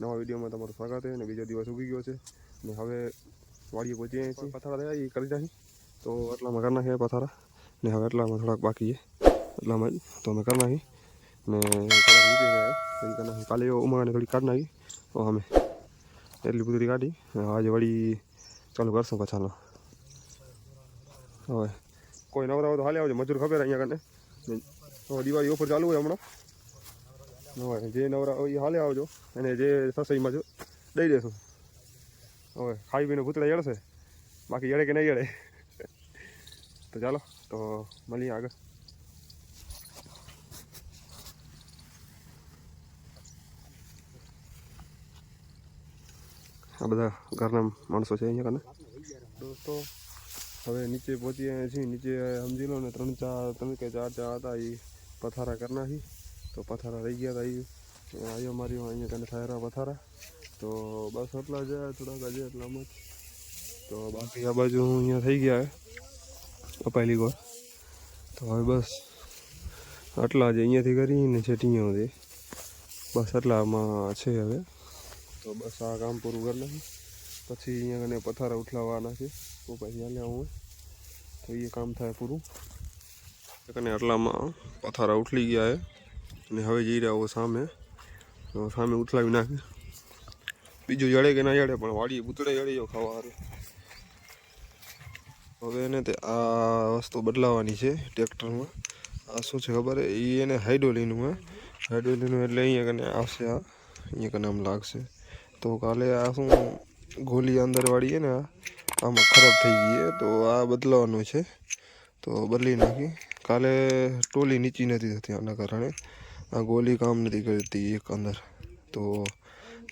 નવા વિડીયોમાં તમારું સ્વાગત છે અને બીજો દિવસ ઉગી ગયો છે. ને હવે વાડીએ પહોંચી છીએ. પથારા થયા એ કરી નાખી તો એટલામાં કરી નાખીએ પથારા. ને હવે એટલામાં થોડાક બાકી છે. એટલામાં જ. તો અમે કરી નાખી ને થોડાક નીચે ગયા કરી નાખી કાલે ઉમાને થોડી કાઢી નાખી તો અમે એટલી બધી કાઢી. અને આજે વળી ચાલુ કરશું પછાનો હવે કોઈ નવરા તો હાલે આવજો. મજૂર ખબર અહીંયા કને. દિવાળી ઓફર ચાલુ હોય હમણાં. હવે જે નવરા એ હાલે આવજો અને જે સસાઈમાં જો દઈ દેશું હવે ખાઈ પીને ભૂતળા એળશે બાકી એળે કે નહીં એળે તો ચાલો તો મળીએ આગળ આ બધા ઘરના માણસો છે અહીંયા કને દોસ્તો હવે નીચે પહોંચી છીએ નીચે સમજી લો ને ત્રણ ચાર ત્રણ કે ચાર ચાર હતા એ પથારા કરી નાખી તો પથારા રહી ગયા હતા એ આવ્યો મારી અહીંયા કને ઠાયરા પથારા. તો બસ એટલા જ થોડાક આજે એટલામાં જ. તો બાકી આ બાજુ અહીંયા થઈ ગયા કપાયેલી ગોળ. તો હવે બસ આટલા જ અહીંયાથી કરીને છેટીયા સુધી. બસ આટલામાં છે હવે. તો બસ આ કામ પૂરું કરી નાખી પછી અહીંયા કને પથારા ઉઠલાવવાના છે. તો પછી હાલે હું તો એ કામ થાય પૂરું. કને આટલામાં પથારા ઉઠલી ગયા છે અને હવે જઈ રહ્યા સામે. સામે ઉથલાવી નાખે. બીજું જડે કે ના જડે, પણ વાડીએ પૂતળે જડી ખાવા હારે. હવે એને તે આ વસ્તુ બદલાવાની છે ટ્રેક્ટરમાં. આ શું છે ખબર? એ એને હાઇડ્રોલીનું હે. હાઇડ્રોલીનું એટલે અહીંયા કને આવશે આ. અહીંયા કને આમ લાગશે. તો કાલે આ શું ગોલી અંદર વાળી છે ને આમાં ખરાબ થઈ ગઈ તો આ બદલાવાનું છે. તો બદલી નાખી. કાલે ટોલી નીચી નથી થતી આના કારણે. આ ગોલી કામ નથી કરતી એક અંદર. તો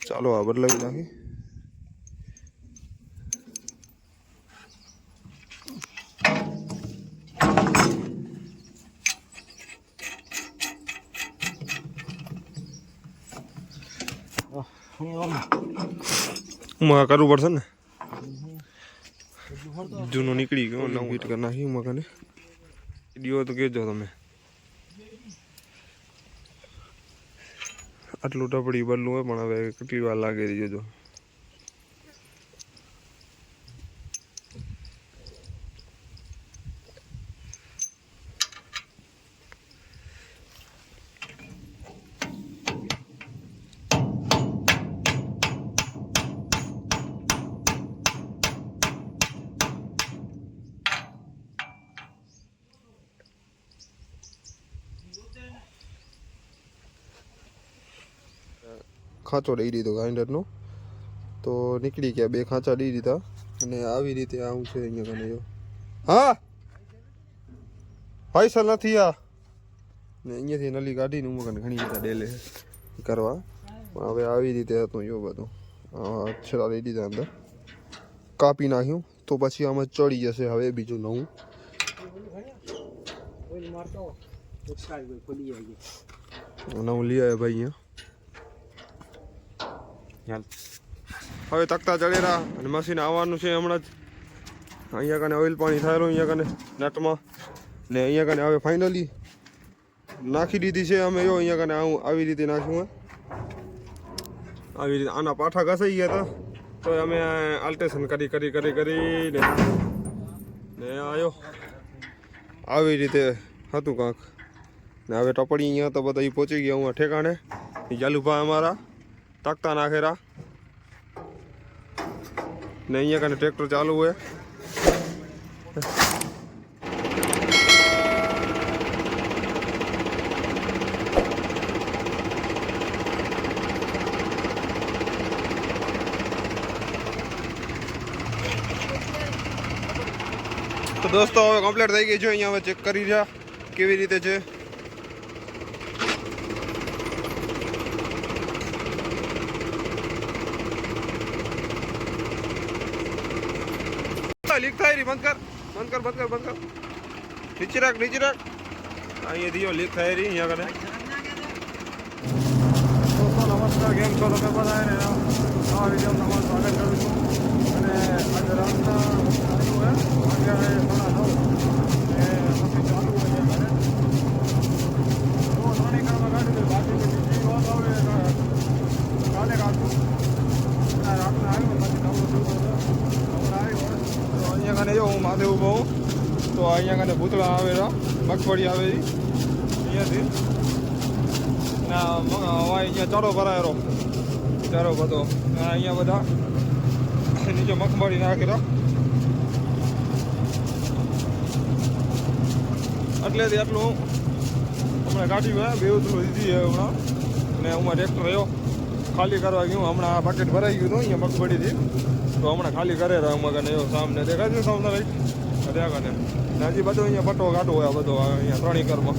ચાલો આ બદલાવી નાખી. માં કરવું પડશે ને? જૂનું નીકળી ગયો, નવું ફીટ કરી નાખી મકાને વીડિયો તો કહેજો તમે. આટલું ટપડી બદલું હોય પણ હવે કેટલી વાર લાગે જોજો ખાંચો લઈ દીધો ગ્રાઇન્ડરનો તો નીકળી ગયા બે ખાંચા લઈ દીધા અને આવી રીતે આવું છે અહીંયા કને જો. હા! પૈસા નથી આ. ને અહીંયાથી નલી કાઢીને હું કને ઘણી બધા ડેલે કરવા. પણ હવે આવી રીતે હતું જો બધું. અક્ષરા લઈ દીધા અંદર. કાપી નાખ્યું. તો પછી આમાં ચડી જશે હવે બીજું નવું. નવું લઈ આવ્યા ભાઈ અહીંયા. હવે તકતા ચડેરા અને મશીન આવવાનું છે હમણાં જ. અહીંયા કને ઓઇલ પાણી થયેલું, અહીંયા કને નટમાં. ને અહીંયા કને હવે ફાઇનલી નાખી દીધી છે અમે જો અહીંયા કને આવું આવી રીતે નાખ્યું આવી રીતે આના પાઠા ઘસાઈ ગયા હતા. તો અમે આલ્ટેશન કરી કરી કરી, કરીને ને આવ્યો આવી રીતે હતું કાંક. ને હવે ટપડી અહીંયા તો બધા પહોંચી ગયા, હું ઠેકાણે. જાલુભા અમારા. તકતા નાખેરા. ને અહીંયા કને ટ્રેક્ટર ચાલુ હોય. તો દોસ્તો, હવે કમ્પ્લીટ થઈ ગઈ છે. અહીંયા હવે ચેક કરી રહ્યા. કેવી રીતે છે લીક થાય રહી બંધ કર બંધ કર બંધ કર બંધ કર. નીચે રાખ નીચે રાખ. અહીંયા દિયો લીક થાય રહી, અહીંયા કને નમસ્કાર, કેમ છો તમે બધા ને? નવા વીડિયો તમારું સ્વાગત કરું છું. અને આજે રાતના અત્યારે સાડા નવ. એ ચાલુ હોય છે ઘરે જો નાની કામમાં કાઢી દે બાકી બધી જે વાત આવે કાલે કાઢશું અને રાતના આવ્યો પછી નવરો થયો હતો હમણાં આવ્યો તો અહીંયા કને જો હું માથે ઊભો હોઉં, તો અહીંયા કને ભૂતળા આવેલા મગફળી આવે અહીંયાથી. ના અહીંયા ચારો ભરાયેલો. ચારો બધો. અહીંયા બધા નીચે મગફળી નાખેલા. એટલેથી આટલું હમણાં કાઢ્યું બે ઉતરું છે હમણાં. ને હમણાં ટ્રેક્ટર રહ્યો. ખાલી કરવા ગયું. હમણાં આ બકેટ ભરાઈ ગયું હતું અહીંયા મગફળીથી. તો હમણાં ખાલી કરે રહ્યો મગન, એવો સામને દેખાય છે રાઈટ ત્યાં કને હજી બધું અહીંયા પટ્ટો કાઢો હોય બધો અહીંયા ત્રણ એકરમાં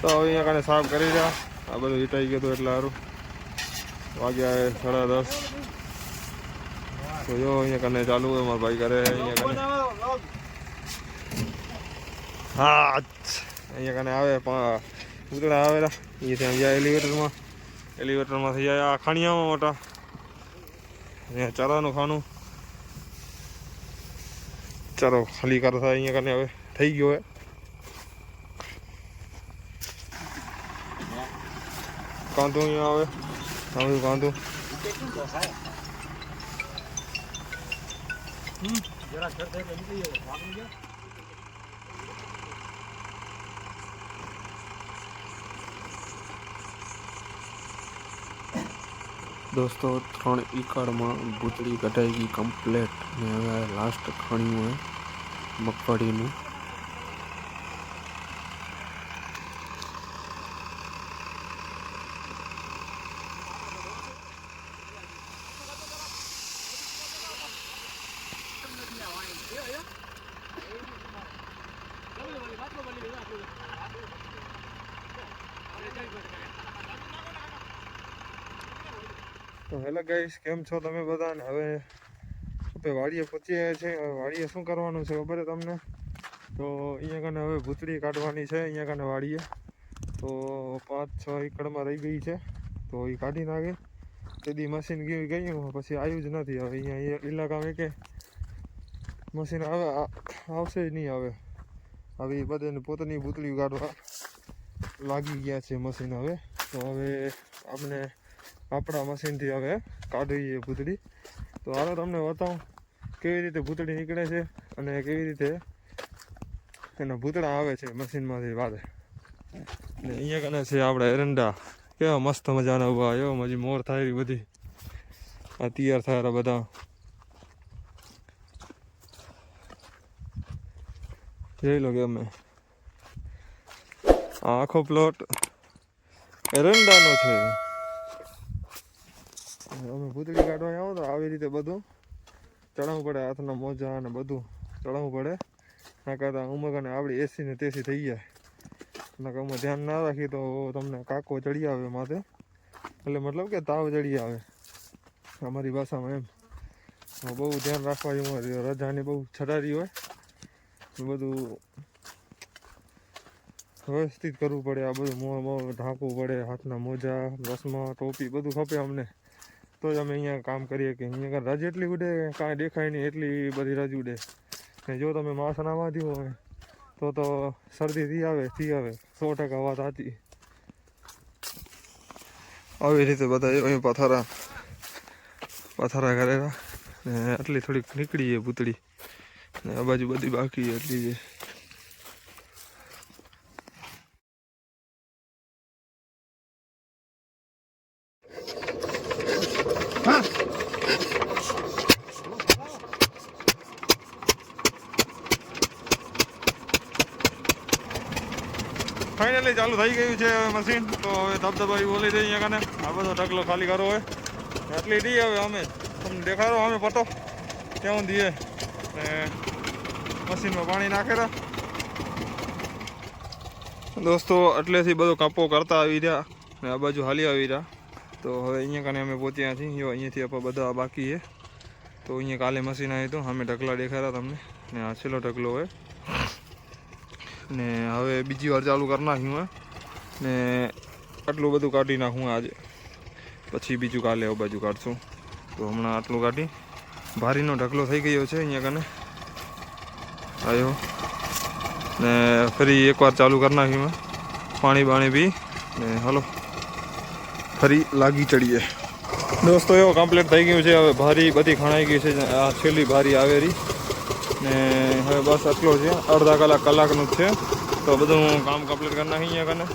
તો હવે અહીંયા કને સાફ કરી રહ્યા. આ બધું હિટાઈ ગયું હતું એટલે સારું વાગ્યા સાડા દસ. તો જો અહીંયા કને ચાલુ હોય મારા ભાઈ કરે અહીંયા કને હા, અહીંયા કને આવે પા- પૂતળા આવેલા એ ત્યાં ગયા એલિવેટરમાં. એલિવેટરમાંથી જાય આ ખાણિયામાં મોટા. અહીંયા ચારાનું ખાનું ચારો ખાલી કરતા અહીંયા કને હવે થઈ ગયો હવે કાંધું અહીંયા આવે. સાંભળ્યું કાંધું. દોસ્તો ત્રણ એકડમાં ભૂતળી કઢાઈ ગઈ કમ્પ્લેટ ને હવે લાસ્ટ ખાણ્યું હે મગફળીનું. તો હેલો ગાઈશ કેમ છો તમે બધા ને હવે આપણે વાડીએ પહોંચી ગયા છે હવે વાડીએ શું કરવાનું છે ખબર તમને? તો અહીંયા કને હવે ભૂતળી કાઢવાની છે, અહીંયા કને વાડીએ. તો પાંચ છ એકડમાં રહી ગઈ છે, તો એ કાઢી નાખે. તેથી મશીન ગયું ગયું પછી આવ્યું જ નથી. હવે અહીંયા એ લીલા કામ કે મશીન આવે આવશે જ નહીં હવે. હવે એ બધાને પોતાની ભૂતળી કાઢવા લાગી ગયા છે મશીન હવે. તો હવે આપણે આપણા મશીનથી હવે કાઢીએ ભૂતળી તો હાલો તમને બતાવું કેવી રીતે ભૂતળી નીકળે છે અને કેવી રીતે એના ભૂતળા આવે છે મશીનમાંથી વાદે. ને અહીંયા કને છે આપણે એરંડા. કેવા મસ્ત મજાના ઊભા, એવો મજી મોર થાય એવી બધી. આ તૈયાર થયા બધા. જોઈ લો કે અમે. આ આખો પ્લોટ એરંડાનો છે. અમે ભૂતળી કાઢવા આવો તો આવી રીતે બધું ચડાવવું પડે, હાથના મોજા અને બધું ચડાવવું પડે. ના કરતા ઉમર અને આપણી એસી ને તેસી થઈ જાય નકર અમે ધ્યાન ના રાખીએ તો તમને કાકો ચડી આવે માથે. એટલે મતલબ કે તાવ ચડી આવે. અમારી ભાષામાં એમ. બહુ ધ્યાન રાખવા જેવું રજાની બહુ છટારી હોય. બધું વ્યવસ્થિત કરવું પડે, આ બધું મોં મોં ઢાંકવું પડે, હાથના મોજા, ચશ્મા, ટોપી બધું ખપે અમને. તો જ અમે અહીંયા કામ કરીએ કે અહીંયા રજ એટલી ઉડે, કાંઈ દેખાય નહીં, એટલી બધી રજ ઉડે. ને જો તમે બાંધ્યું હોય, તો તો શરદી થી આવે થી આવે. સો ટકા વાત હતી આવી રીતે બધા અહીં પથારા પથારા કરેલા. ને આટલી થોડીક નીકળી છે પૂતળી ને આ બાજુ બધી બાકી એટલી છે. ફાઇનલી ચાલુ થઈ ગયું છે હવે મશીન તો હવે ધબધબાઈ બોલી દઈએ અહીંયા કને. આ બધો ઢગલો ખાલી કરો હોય એટલી દઈએ હવે અમે. તમને દેખાડો, અમે પટો. કેવું દઈએ ને મશીનમાં પાણી નાખેલા દોસ્તો એટલેથી બધો કાપો કરતા આવી રહ્યા. ને આ બાજુ હાલી આવી રહ્યા. તો હવે અહીંયા કને અમે પહોંચ્યા છીએ. જો અહીંયાથી આપણે બધા બાકી છે. તો અહીંયા કાલે મશીન આવ્યું તો અમે ઢગલા દેખાડ્યા તમને. ને આ છેલ્લો ઢગલો હોય ને હવે બીજી વાર ચાલુ કરી નાખ્યું હે. ને આટલું બધું કાઢી નાખું આજે. પછી બીજું કાલે આ બાજુ કાઢશું. તો હમણાં આટલું કાઢી. ભારીનો ઢગલો થઈ ગયો છે અહીંયા કને. આવ્યો ને ફરી એકવાર ચાલુ કરી નાખ્યું પાણી બાણી પી. ને હલો. ફરી લાગી ચડીએ. દોસ્તો, એવો કમ્પ્લીટ થઈ ગયું છે. હવે ભારી બધી ખણાઈ ગઈ છે. આ છેલ્લી ભારી આવેરી. ને હવે બસ આટલો છે. અડધા કલાક કલાકનું જ છે. તો બધું કામ કમ્પ્લીટ કરી અહીંયા કને.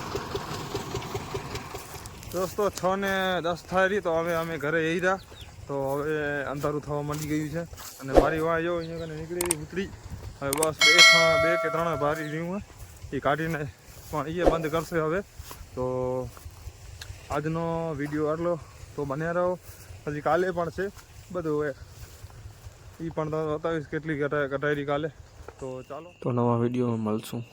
દોસ્તો, છ ને દસ થાય તો હવે અમે ઘરે આવી રહ્યા. તો હવે અંધારું થવા માંડી ગયું છે. અને મારી વાહ જો અહીંયા કને નીકળી ઉતરી. હવે બસ બે બે કે ત્રણ ભારી રહ્યું એ કાઢીને પણ એ બંધ કરશે હવે. તો આજનો વીડિયો આટલો તો બને રહો. હજી કાલે પણ છે. બધું હવે એ પણ તમને બતાવીશ કેટલી કટાયરી કાલે. તો ચાલો. તો નવા વિડીયોમાં મળશું.